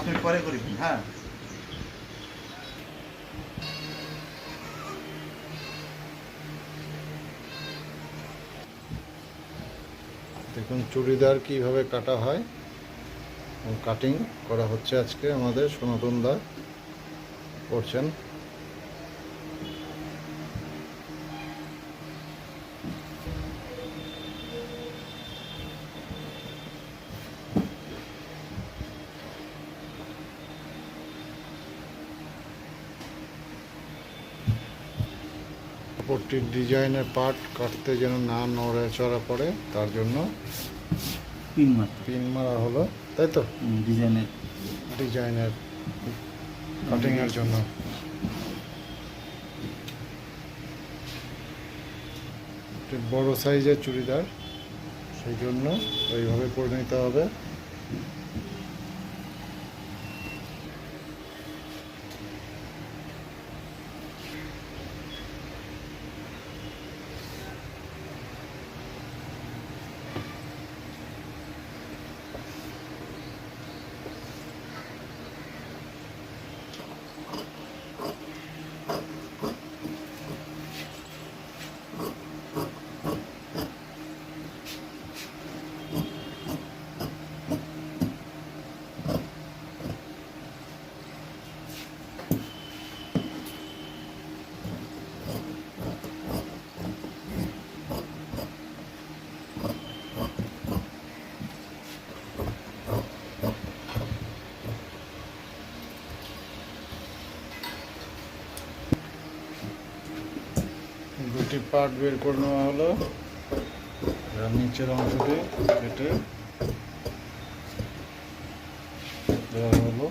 তুমি পরে করি হ্যাঁ। দেখুন, চুড়িদার কীভাবে কাটা হয় কাটিং করা হচ্ছে আজকে আমাদের সনাতন দা করছেন। কাপড়টির ডিজাইনের পার্ট কাটতে যেন না নড়ে চড়া পড়ে তার জন্য পিন মাত্র পিন মারা হলো তাই তো? ডিজাইনের ডিজাইনের কাটিংয়ের জন্য। বড় সাইজের চুড়িদার সেই জন্য ওইভাবে করে নিতে হবে। দুটি পার্ট বের করে নেওয়া হলো। নিচের অংশটি কেটে দেওয়া হলো।